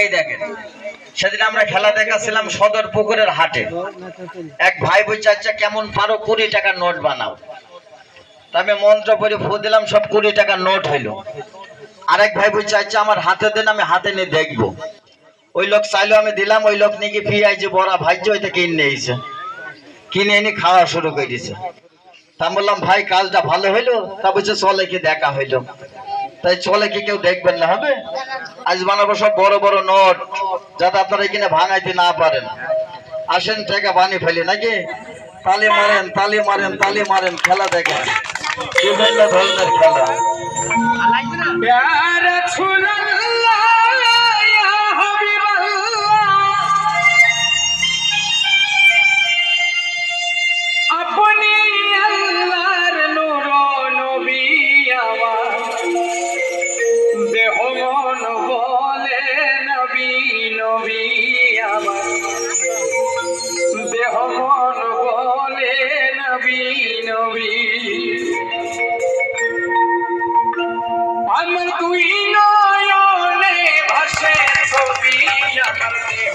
এই দেখেন, সেদিন আমরা খেলা দেখাছিলাম সদর পুকুরের হাটে। এক ভাই বলছে আচ্ছা কেমন পারো কুড়ি টাকার নোট বানাও। আমি মন্ত্র পড়ে ফু দিলাম, সব কুড়ি টাকার নোট হইল। আরেক ভাই বলছে আচ্ছা আমার হাতে দেন, আমি হাতে নিয়ে দেখব। ওই লোক চাইলো, আমি দিলাম, ওই লোক নিয়ে নাকি পিঁয়াজ বড়া ভাজ্য ওইটা কিনে এসে কিনে এনে খাওয়া শুরু করে দিছে। তা বললাম, ভাই, কাজটা ভালো হইল? তা বলছে, চলে কি দেখা হইল। তাই চলে কি কেউ দেখবেন না, হবে? আজ বানাবো সব বড় বড় নোট, যাতে আপনারা এখানে ভাঙাইতে না পারেন। আসেন টাকা বানি ফেলি, নাকি? তালি মারেন তালি মারেন তালি মারেন, খেলা দেখেন। বিভিন্ন ধরনের খেলা। তুই নয়নে ভাসে ছবি আমার দেহ।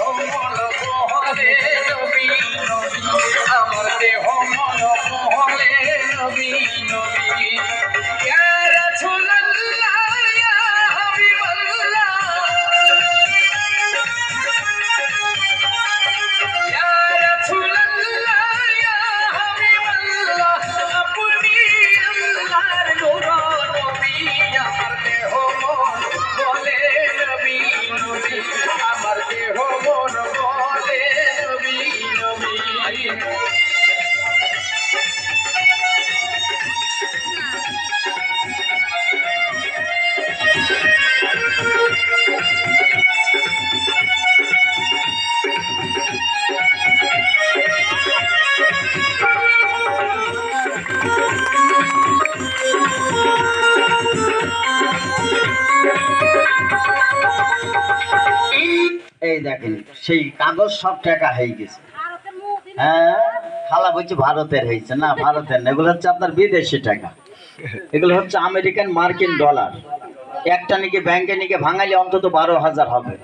এই দেখেন, সেই কাগজ সব টাকা হয়ে গেছে। হ্যাঁ খালা বলছে ভারতের হয়েছে। না, ভারতের না, এগুলো হচ্ছে আপনার বিদেশি টাকা এগুলো হচ্ছে আমেরিকান মার্কিন ডলার। একটা নাকি ব্যাংকে নাকি ভাঙালে অন্তত বারো হাজার হবে।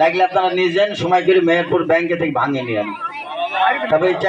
লাগলে আপনারা নিজেন সময় করে মেহেরপুর ব্যাংকে থেকে ভাঙে নিয়ে তবে